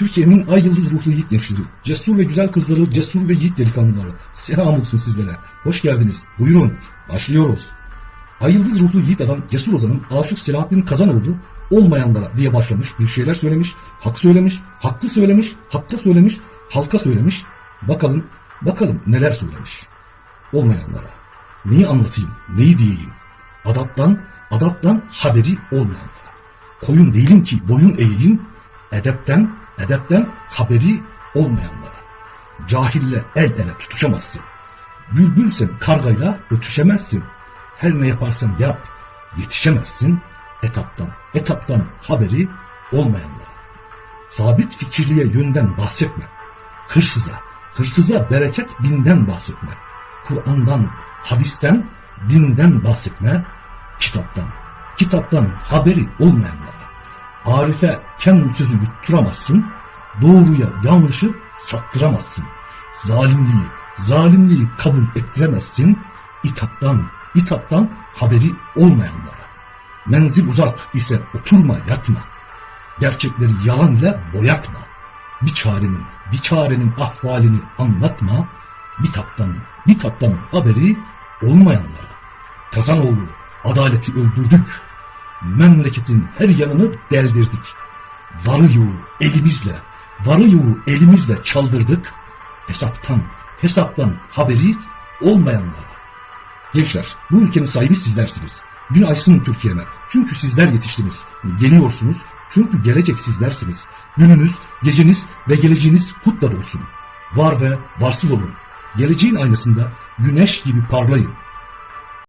Türkiye'nin ay yıldız ruhlu yiğit gençleri, cesur ve güzel kızları, cesur ve yiğit delikanlıları. Selam olsun sizlere. Hoş geldiniz. Buyurun. Başlıyoruz. Ay yıldız ruhlu yiğit adam Cesur Ozan'ın aşık Selahattin Kazanoğlu olmayanlara diye başlamış bir şeyler söylemiş, hak söylemiş, hakkı söylemiş, hakka söylemiş, halka söylemiş. Bakalım, bakalım neler söylemiş. Olmayanlara. Neyi anlatayım, neyi diyeyim? Adaptan, adaptan haberi olmayanlara. Koyun değilim ki boyun eğeyim, edepten, edepten haberi olmayanlara. Cahille el ele tutuşamazsın. Bülbülsen kargayla ötüşemezsin. Her ne yaparsan yap, yetişemezsin. Etaptan, etaptan haberi olmayanlara. Sabit fikirliye yönden bahsetme. Hırsıza, hırsıza bereket binden bahsetme. Kur'an'dan, hadisten, dinden bahsetme. Kitaptan, kitaptan haberi olmayanlara. Arife kem sözü yutturamazsın. Doğruya yanlışı sattıramazsın. Zalimliği, zalimliği kabul ettiremezsin. İtaptan, itaptan haberi olmayanlara. Menzil uzak ise oturma yatma. Gerçekleri yalan ile boyatma. Bir çarenin, bir çarenin ahvalini anlatma. Bitaptan, bitaptan haberi olmayanlara. Kazanoğlu, adaleti öldürdük. Memleketin her yanını deldirdik. Varı elimizle, varı elimizle çaldırdık. Hesaptan, hesaptan haberi olmayanlara. Gençler, bu ülkenin sahibi sizlersiniz. Gün açsın Türkiye'me. Çünkü sizler yetiştiniz. Geliyorsunuz. Çünkü gelecek sizlersiniz. Gününüz, geceniz ve geleceğiniz kutla dolsun. Var ve varsıl olun. Geleceğin aynasında güneş gibi parlayın.